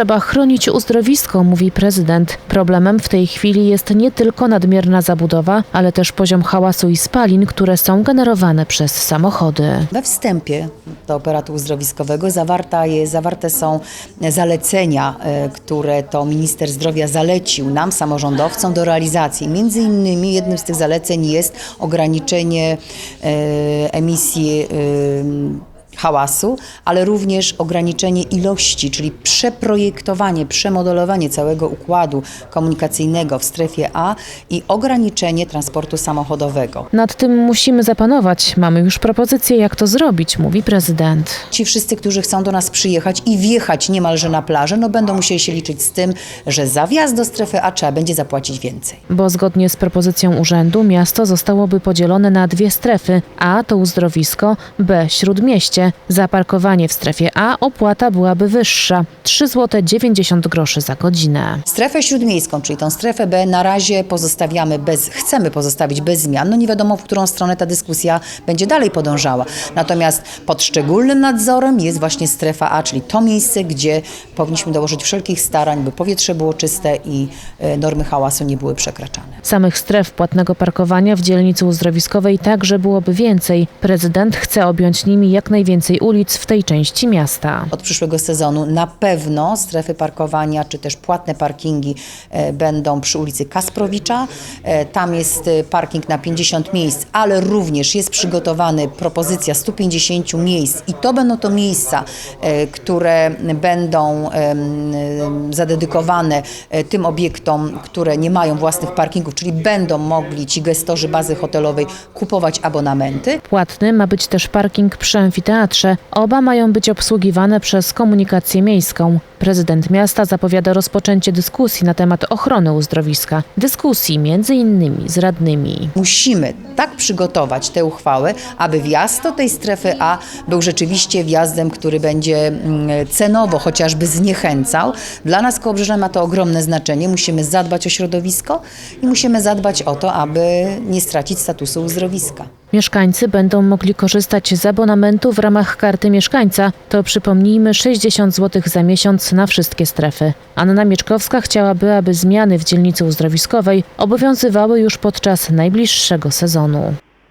Trzeba chronić uzdrowisko, mówi prezydent. Problemem w tej chwili jest nie tylko nadmierna zabudowa, ale też poziom hałasu i spalin, które są generowane przez samochody. We wstępie do operatu uzdrowiskowego zawarta jest, zawarte są zalecenia, e, które to minister zdrowia zalecił nam, samorządowcom, do realizacji. Między innymi jednym z tych zaleceń jest ograniczenie e, emisji e, hałasu, ale również ograniczenie ilości, czyli przeprojektowanie, przemodelowanie całego układu komunikacyjnego w strefie A i ograniczenie transportu samochodowego. Nad tym musimy zapanować. Mamy już propozycje, jak to zrobić, mówi prezydent. Ci wszyscy, którzy chcą do nas przyjechać i wjechać niemalże na plażę, no będą musieli się liczyć z tym, że za wjazd do strefy A trzeba będzie zapłacić więcej. Bo zgodnie z propozycją urzędu miasto zostałoby podzielone na dwie strefy. A to uzdrowisko, B śródmieście. Za parkowanie w strefie A opłata byłaby wyższa 3 zł 90 groszy za godzinę. Strefę śródmiejską, czyli tą strefę B na razie pozostawiamy bez, chcemy pozostawić bez zmian. No nie wiadomo, w którą stronę ta dyskusja będzie dalej podążała. Natomiast pod szczególnym nadzorem jest właśnie strefa A, czyli to miejsce, gdzie powinniśmy dołożyć wszelkich starań, by powietrze było czyste i e, normy hałasu nie były przekraczane. Samych stref płatnego parkowania w dzielnicy uzdrowiskowej także byłoby więcej. Prezydent chce objąć nimi jak najwięcej ulic w tej części miasta. Od przyszłego sezonu na pewno strefy parkowania czy też płatne parkingi e, będą przy ulicy Kasprowicza. E, Tam jest e, parking na 50 miejsc, ale również jest przygotowany propozycja 150 miejsc i to będą to miejsca, które będą zadedykowane tym obiektom, które nie mają własnych parkingów, czyli będą mogli ci gestorzy bazy hotelowej kupować abonamenty. Płatny ma być też parking przy amfiteatrze. Oba mają być obsługiwane przez komunikację miejską. Prezydent miasta zapowiada rozpoczęcie dyskusji na temat ochrony uzdrowiska. Dyskusji między innymi z radnymi. Musimy tak przygotować tę uchwałę, aby wjazd do tej strefy A był rzeczywiście wjazdem, który będzie mm, cenowo chociażby zniechęcał. Dla nas Kołbrzyża ma to ogromne znaczenie. Musimy zadbać o środowisko i musimy zadbać o to, aby nie stracić statusu uzdrowiska. Mieszkańcy będą mogli korzystać z abonamentu w ramach karty mieszkańca. To przypomnijmy 60 zł za miesiąc na wszystkie strefy. Anna Mieczkowska chciałaby, aby zmiany w dzielnicy uzdrowiskowej obowiązywały już podczas najbliższego sezonu.